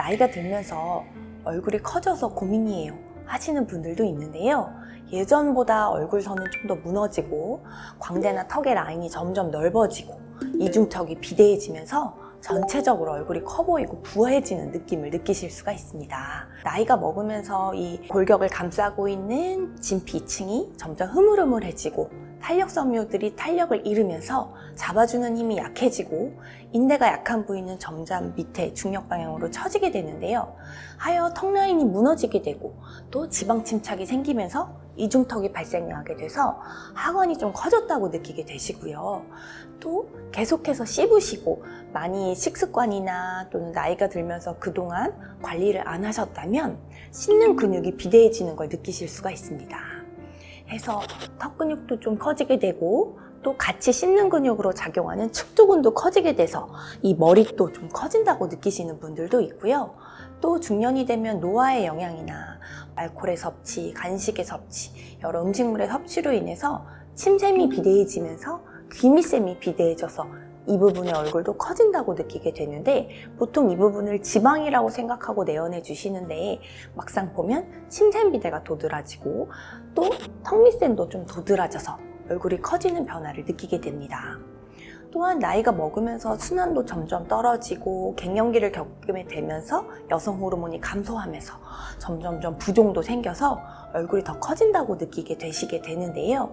나이가 들면서 얼굴이 커져서 고민이에요 하시는 분들도 있는데요. 예전보다 얼굴선은 좀 더 무너지고 광대나 턱의 라인이 점점 넓어지고 이중턱이 비대해지면서 전체적으로 얼굴이 커 보이고 부해지는 느낌을 느끼실 수가 있습니다. 나이가 먹으면서 이 골격을 감싸고 있는 진피 2층이 점점 흐물흐물해지고 탄력 섬유들이 탄력을 잃으면서 잡아주는 힘이 약해지고 인대가 약한 부위는 점점 밑에 중력 방향으로 처지게 되는데요. 하여 턱 라인이 무너지게 되고 또 지방 침착이 생기면서 이중턱이 발생하게 돼서 하관이 좀 커졌다고 느끼게 되시고요. 또 계속해서 씹으시고 많이 식습관이나 또는 나이가 들면서 그동안 관리를 안 하셨다면 씹는 근육이 비대해지는 걸 느끼실 수가 있습니다. 해서 턱 근육도 좀 커지게 되고 또 같이 씹는 근육으로 작용하는 측두근도 커지게 돼서 이 머리도 좀 커진다고 느끼시는 분들도 있고요. 또 중년이 되면 노화의 영향이나 알코올의 섭취, 간식의 섭취, 여러 음식물의 섭취로 인해서 침샘이 비대해지면서 귀밑샘이 비대해져서 이 부분의 얼굴도 커진다고 느끼게 되는데 보통 이 부분을 지방이라고 생각하고 내연해 주시는데 막상 보면 침샘 비대가 도드라지고 또 턱 밑샘도 좀 도드라져서 얼굴이 커지는 변화를 느끼게 됩니다. 또한 나이가 먹으면서 순환도 점점 떨어지고 갱년기를 겪게 되면서 여성 호르몬이 감소하면서 점점점 부종도 생겨서 얼굴이 더 커진다고 느끼게 되시게 되는데요.